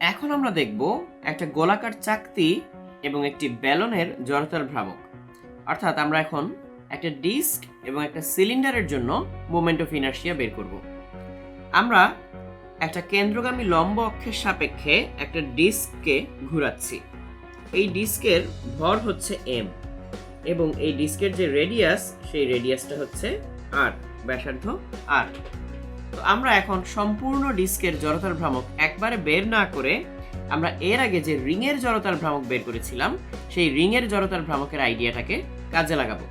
এখন আমরা দেখব একটা গোলাকার চাকতি এবং একটি ব্যালনের জড়তার ভ্রামক। অর্থাৎ আমরা এখন একটা ডিস্ক এবং একটা সিলিন্ডারের জন্য মোমেন্ট অফ ইনার্শিয়া বের করব। আমরা একটা কেন্দ্রগামী লম্ব অক্ষের সাপেক্ষে একটা ডিস্ককে ঘোরাচ্ছি। এই ডিস্কের ভর হচ্ছে এম এবং এই ডিস্কের যে রেডিয়াস, সেই রেডিয়াসটা হচ্ছে আর ব্যাসার্ধ আর তো আমরা এখন সম্পূর্ণ ডিস্কের জড়তার ভ্রামক একবারে বের না করে আমরা এর আগে যে রিংয়ের জড়তার ভ্রামক বের করেছিলাম, সেই রিংয়ের জড়তার ভ্রামকের আইডিয়াটাকে কাজে লাগাবো।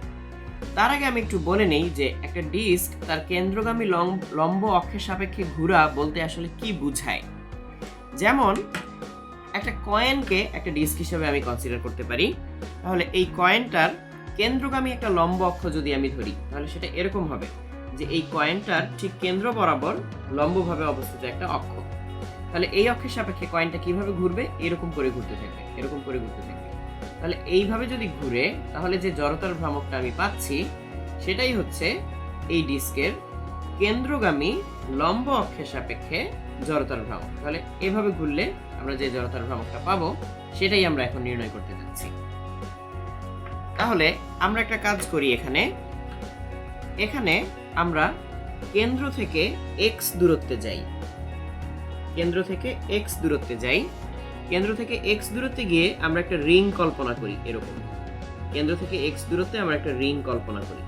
তার আগে আমি একটু বলে নেই যে একটা ডিস্ক তার কেন্দ্রগামী লম্ব অক্ষের সাপেক্ষে ঘোরা বলতে আসলে কি বুঝায়? যেমন, একটা কয়েনকে একটা ডিস্ক হিসেবে আমি কনসিডার করতে পারি। তাহলে এই কয়েনটার কেন্দ্রগামী একটা লম্ব অক্ষ যদি আমি ধরি, তাহলে সেটা এরকম হবে। যে এই কয়েনটার ঠিক কেন্দ্র বরাবর লম্বভাবে অবস্থিত একটা অক্ষ। তাহলে এই অক্ষের সাপেক্ষে কয়েনটা কীভাবে ঘুরবে? এরকম করে ঘুরতে থাকবে, এরকম করে ঘুরতে থাকবে। তাহলে এইভাবে যদি ঘুরে, তাহলে যে জড়তার ভ্রামকটা আমি পাচ্ছি, সেটাই হচ্ছে এই ডিস্কের কেন্দ্রগামী লম্ব অক্ষের সাপেক্ষে জড়তার ভ্রামক। তাহলে এভাবে ঘুরলে আমরা যে জড়তার ভ্রামকটা পাবো, সেটাই আমরা এখন নির্ণয় করতে যাচ্ছি। তাহলে আমরা একটা কাজ করি এখানে। এখানে আমরা কেন্দ্র থেকে এক্স দূরত্বে যাই। কেন্দ্র থেকে এক্স দূরত্বে যাই। কেন্দ্র থেকে এক্স দূরত্বে গিয়ে আমরা একটা রিং কল্পনা করি এরকম। কেন্দ্র থেকে এক্স দূরত্বে আমরা একটা রিং কল্পনা করি।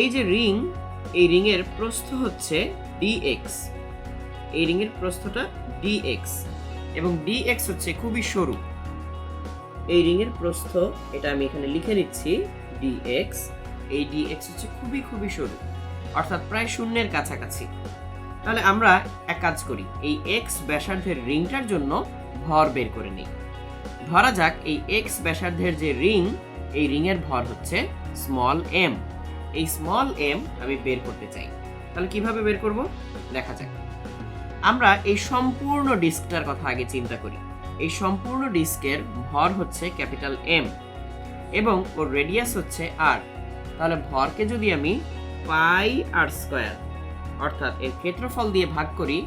এই যে রিং, এই রিং এর প্রস্থ হচ্ছে ডিএক্স এই রিং এর প্রস্থটা ডিএক্স এবং ডিএক্স হচ্ছে খুবই সরু। এই রিং এর প্রস্থ, এটা আমি এখানে লিখে নিচ্ছি ডিএক্স এই ডিএক্স হচ্ছে খুবই খুবই সরু। অর্থাৎ প্রায় শূন্যের কাছাকাছি। তাহলে আমরা এক কাজ করি, এই এক্স ব্যাসার্ধের রিংটার জন্য ভর বের করে নিই। ধরা যাক এই এক্স ব্যাসার্ধের যে রিং, এই রিংয়ের ভর হচ্ছে স্মল এম এই স্মল এম আমি বের করতে চাই। তাহলে কীভাবে বের করব? দেখা যাক। আমরা এই সম্পূর্ণ ডিস্কটার কথা আগে চিন্তা করি। এই সম্পূর্ণ ডিস্কের ভর হচ্ছে ক্যাপিটাল এম এবং ওর রেডিয়াস হচ্ছে আর তাহলে ভরকে যদি আমি পাই আর স্কোয়ার। অর্থাৎ এর ক্ষেত্রফল দিয়ে ভাগ করি,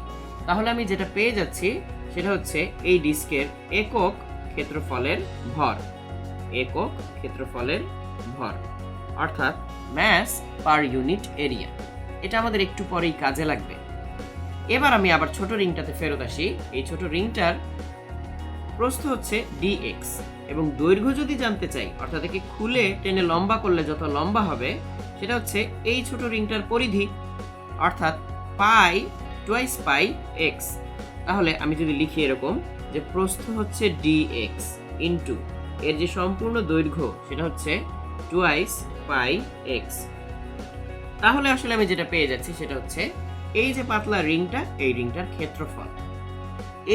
তাহলে আমি যেটা পেয়ে যাচ্ছি সেটা হচ্ছে এই ডিস্কের একক ক্ষেত্রফলের ভর। একক ক্ষেত্রফলের ভর। অর্থাৎ ম্যাস পার ইউনিট এরিয়া এটা আমাদের একটু পরেই কাজে লাগবে। এবার আমি আবার ছোট রিংটাতে ফেরত আসি। এই ছোট রিংটার প্রস্থ হচ্ছে ডিএক্স এবং দৈর্ঘ্য যদি জানতে চাই, অর্থাৎ একে খুলে টেনে লম্বা করলে যত লম্বা হবে সেটা হচ্ছে এই ছোট রিংটার পরিধি, অর্থাৎ পাই টুয়াইস পাই এক্স তাহলে আমি যদি লিখি এরকম যে প্রস্থ হচ্ছে ডিএক্স ইন্টু এর যে সম্পূর্ণ দৈর্ঘ্য সেটা হচ্ছে টুয়াইস পাই এক্স তাহলে আসলে আমি যেটা পেয়ে যাচ্ছি সেটা হচ্ছে এই যে পাতলা রিংটা, এই রিংটার ক্ষেত্রফল।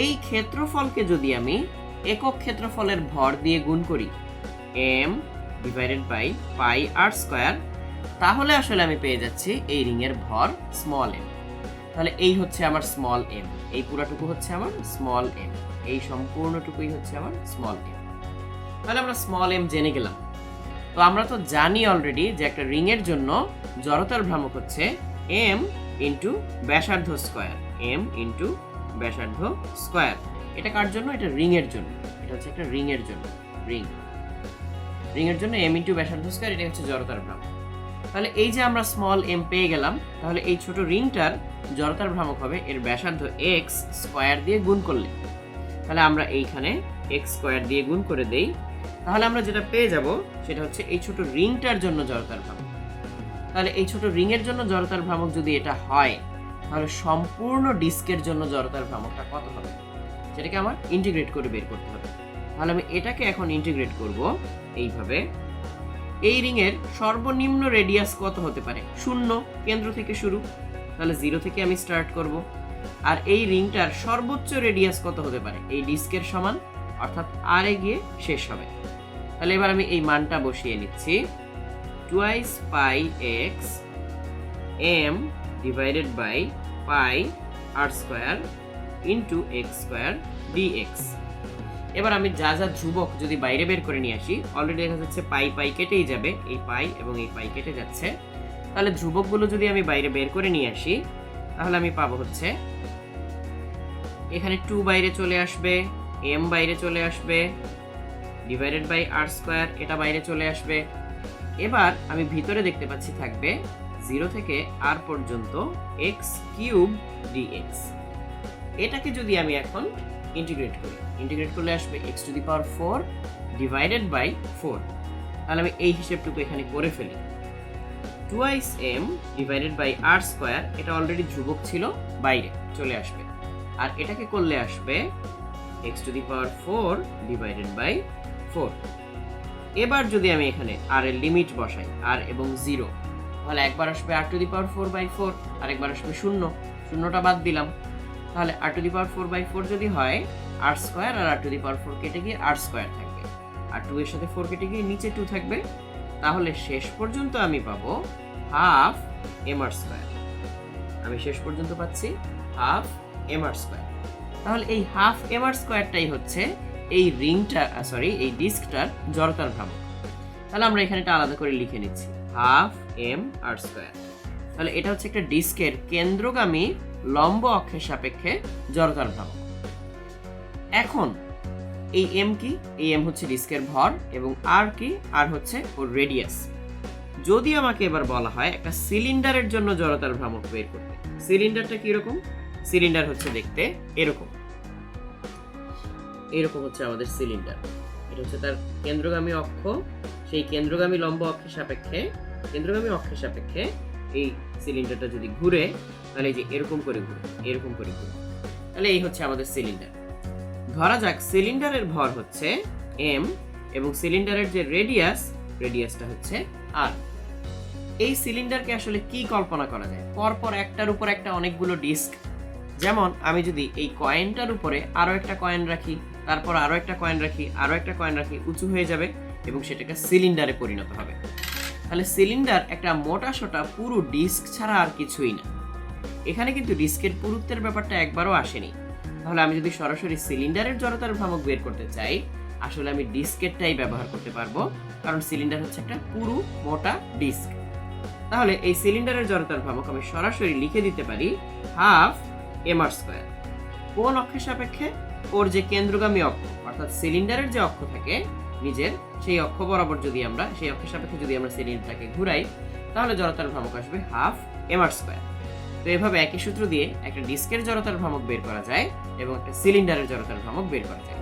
এই ক্ষেত্রফলকে যদি আমি একক ক্ষেত্রফলের ভর দিয়ে গুণ করি M divided by pi R square তাহলে আসলে আমি পেয়ে যাচ্ছি এই রিংয়ের ভর স্মল এম তাহলে এই হচ্ছে আমার স্মল এম এই পুরাটুকু হচ্ছে আমার স্মল এম এই সম্পূর্ণটুকুই হচ্ছে আমার স্মল এম তাহলে আমরা স্মল এম জেনে গেলাম। তো আমরা তো জানি অলরেডি যে একটা রিংয়ের জন্য জড়তার ভ্রামক হচ্ছে এম ইন্টু ব্যাসার্ধ স্কোয়ার এম ইন্টু ব্যাসার্ধ স্কোয়ার এটা কার জন্য? এটা রিং এর জন্য। এটা হচ্ছে একটা রিং এর জন্য, রিং। রিং এর জন্য এম ইন্টু ব্যাসার্ধ স্কোয়ার এটা হচ্ছে জড়তার ভ্রামক। তাহলে এই যে আমরা স্মল এম পেয়ে গেলাম, তাহলে এই ছোট রিংটার জড়তার ভ্রামক হবে এর ব্যাসার্ধ এক্স স্কোয়ার দিয়ে গুণ করলে। তাহলে আমরা এইখানে এক্স স্কোয়ার দিয়ে গুণ করে দেই। তাহলে আমরা যেটা পেয়ে যাব, সেটা হচ্ছে এই ছোট রিংটার জন্য জড়তার ভ্রামক। তাহলে এই ছোট রিং এর জন্য জড়তার ভ্রামক যদি এটা হয়, তাহলে সম্পূর্ণ ডিস্কের জন্য জড়তার ভ্রামকটা কত হবে? সেটাকে আমার ইন্টিগ্রেট করে বের করতে হবে। তাহলে আমি এটাকে এখন ইন্টিগ্রেট করব এইভাবে। এই রিং এর সর্বনিম্ন রেডিয়াস কত হতে পারে? শূন্য, কেন্দ্র থেকে শুরু। তাহলে জিরো থেকে আমি স্টার্ট করব। আর এই রিংটার সর্বোচ্চ রেডিয়াস কত হতে পারে? এই ডিস্কের সমান, অর্থাৎ আর গিয়ে শেষ হবে। তাহলে এবার আমি এই মানটা বসিয়ে নিচ্ছি। Twice pi X M divided by pi R square into X square DX এবার আমি যা যা যুবক যদি বাইরে বের করে নিয়ে আসি অলরেডি দেখা যাচ্ছে পাই পাই কেটেই যাবে, এই পাই এবং এই পাই কেটে যাচ্ছে। তাহলে ধ্রুবকগুলো যদি আমি বাইরে বের করে নিয়ে আসি, তাহলে আমি পাবো হচ্ছে, এখানে টু বাইরে চলে আসবে এম বাইরে চলে আসবে ডিভাইডেড বাই আর স্কোয়ার এটা বাইরে চলে আসবে। এবার আমি ভিতরে দেখতে পাচ্ছি থাকবে জিরো থেকে আর পর্যন্ত এক্স কিউব ডিএক্স এটাকে যদি আমি এখন ইন্টিগ্রেট করি। ইন্টিগ্রেট করলে আসবে X to the power four divided by four তাহলে আমি এই হিসেবটুকু এখানে করে ফেলি। Twice M divided by R square এটা অলরেডি ধ্রুবক ছিল, বাইরে চলে আসবে। আর এটাকে করলে আসবে X to the power four divided by four এবার যদি আমি এখানে আর এর লিমিট বসাই আর এবং জিরো তাহলে একবার আসবে R to the power four by four আর একবার আসবে শূন্য। শূন্যটা বাদ দিলাম। তাহলে R to the power four by four যদি হয় R square R R to the power four কেটে গিয়ে আর স্কোয়ার থাকবে। আর টু এর সাথে ফোর কেটে গিয়ে নিচে টু থাকবে। তাহলে শেষ পর্যন্ত আমি পাবো হাফ এম আর স্কোয়ার আমি শেষ পর্যন্ত পাচ্ছি হাফ এম আর স্কোয়ার তাহলে এই হাফ এম আর স্কোয়ারটাই হচ্ছে এই রিংটা সরি এই ডিস্কটার জড়তার ভ্রামক। তাহলে আমরা এখানে এটা আলাদা করে লিখে নিচ্ছি। হাফ এম আর স্কোয়ার তাহলে এটা হচ্ছে একটা ডিস্কের কেন্দ্রগামী লম্ব অক্ষের সাপেক্ষে জড়তার ভ্রামক। এখন, এই এম কি? এই এম হচ্ছে ডিস্কের ভর এবং আর কি? আর হচ্ছে ওর রেডিয়াস যদি আমাকে এবার বলা হয় একটা সিলিন্ডারের জন্য জড়তার ভ্রামক বের করতে, সিলিন্ডারটা কীরকম সিলিন্ডার হচ্ছে দেখতে এরকম। এরকম হচ্ছে আমাদের সিলিন্ডার। এটা হচ্ছে তার কেন্দ্রগামী অক্ষ। সেই কেন্দ্রগামী লম্ব অক্ষের সাপেক্ষে, কেন্দ্রগামী অক্ষের সাপেক্ষে এই সিলিন্ডারটা যদি ঘুরে তাহলে এই যে এরকম করে ঘুরে, এরকম করে ঘুরে। তাহলে এই হচ্ছে আমাদের সিলিন্ডার ধরা যাক সিলিন্ডারের ভর হচ্ছে এম এবং সিলিন্ডারের যে রেডিয়াস রেডিয়াসটা হচ্ছে আর এই সিলিন্ডারকে আসলে কি কল্পনা করা যায়? পরপর একটার উপর একটা অনেকগুলো ডিস্ক যেমন আমি যদি এই কয়েনটার উপরে আরও একটা কয়েন রাখি, তারপর আরও একটা কয়েন রাখি, আরও একটা কয়েন রাখি, উঁচু হয়ে যাবে এবং সেটাকে সিলিন্ডারে পরিণত হবে। তাহলে সিলিন্ডার একটা মোটা সোটা পুরো ডিস্ক ছাড়া আর কিছুই না। এখানে কিন্তু ডিস্কের পুরুত্বের ব্যাপারটা একবারও আসেনি। তাহলে আমি যদি সরাসরি সিলিন্ডারের জড়তার ভ্রামক বের করতে চাই, আসলে আমি ডিস্কেরটাই ব্যবহার করতে পারব, কারণ সিলিন্ডার হচ্ছে একটা পুরু, মোটা ডিস্ক। তাহলে এই সিলিন্ডারের জড়তার ভ্রামক আমি সরাসরি লিখে দিতে পারি হাফ এম আর স্কোয়ার। কোন অক্ষের সাপেক্ষে? ওর যে কেন্দ্রগামী অক্ষ, অর্থাৎ সিলিন্ডারের যে অক্ষ থাকে, নিজের, সেই অক্ষ বরাবর যদি আমরা, সেই অক্ষের সাপেক্ষে যদি আমরা সিলিন্ডারটাকে ঘুরাই, তাহলে জড়তার ভ্রামক আসবে হাফ এম আর স্কোয়ার। তো এভাবে একই সূত্র দিয়ে একটা ডিস্কের জড়তার ভ্রামক বের করা যায় এবং একটা সিলিন্ডারের জড়তার ভ্রামক বের করা যায়।